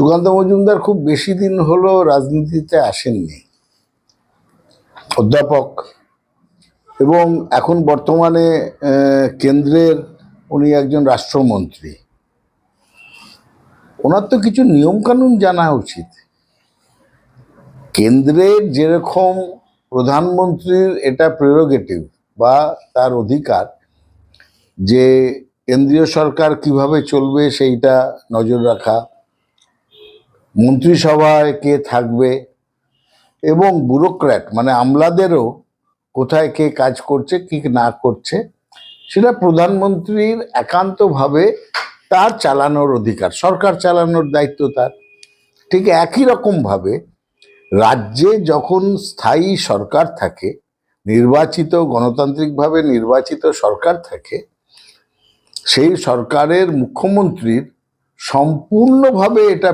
সুকান্ত মজুমদার খুব বেশি দিন হলো রাজনীতিতে আসেননি। অধ্যাপক। এবং এখন বর্তমানে কেন্দ্রের উনি একজন রাষ্ট্রমন্ত্রী। ওনার তো কিছু নিয়মকানুন জানা উচিত। কেন্দ্রের যেরকম প্রধানমন্ত্রীর এটা প্রেরোগেটিভ বা তার অধিকার, যে কেন্দ্রীয় সরকার কীভাবে চলবে সেইটা নজর রাখা মন্ত্রিসভায় কে থাকবে এবং ব্যুরোক্র্যাট মানে আমলাদেরও কোথায় কে কাজ করছে, কি না করছে, সেটা প্রধানমন্ত্রীর একান্তভাবে তার চালানোর অধিকার, সরকার চালানোর দায়িত্ব তার। ঠিক একই রকমভাবে রাজ্যে যখন স্থায়ী সরকার থাকে, নির্বাচিত, গণতান্ত্রিকভাবে নির্বাচিত সরকার থাকে, সেই সরকারের মুখ্যমন্ত্রীর সম্পূর্ণভাবে এটা